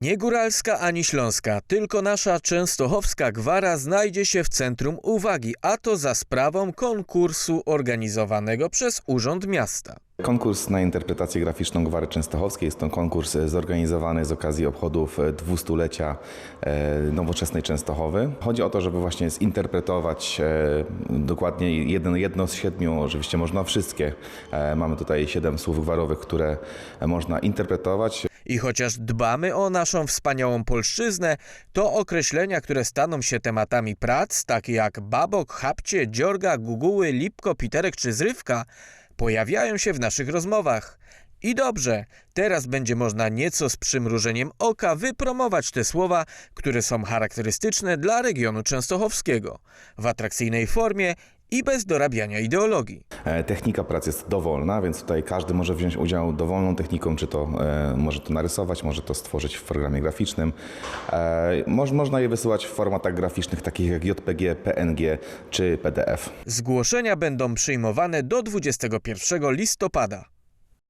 Nie góralska ani śląska, tylko nasza częstochowska gwara znajdzie się w centrum uwagi, a to za sprawą konkursu organizowanego przez Urząd Miasta. Konkurs na interpretację graficzną Gwary Częstochowskiej jest to konkurs zorganizowany z okazji obchodów e, 200-lecia e, nowoczesnej Częstochowy. Chodzi o to, żeby właśnie zinterpretować e, dokładnie jedno, jedno z siedmiu, oczywiście można wszystkie. E, Mamy tutaj siedem słów gwarowych, które można interpretować. I chociaż dbamy o naszą wspaniałą polszczyznę, to określenia, które staną się tematami prac, takie jak babok, chapcie, dziorga, guguły, lipko, piterek czy zrywka, pojawiają się w naszych rozmowach. I dobrze, teraz będzie można nieco z przymrużeniem oka wypromować te słowa, które są charakterystyczne dla regionu częstochowskiego, w atrakcyjnej formie i bez dorabiania ideologii. E, Technika pracy jest dowolna, więc tutaj każdy może wziąć udział dowolną techniką, czy to e, może to narysować, może to stworzyć w programie graficznym. E, moż, można je wysyłać w formatach graficznych takich jak JPG, PNG czy PDF. Zgłoszenia będą przyjmowane do 21 listopada.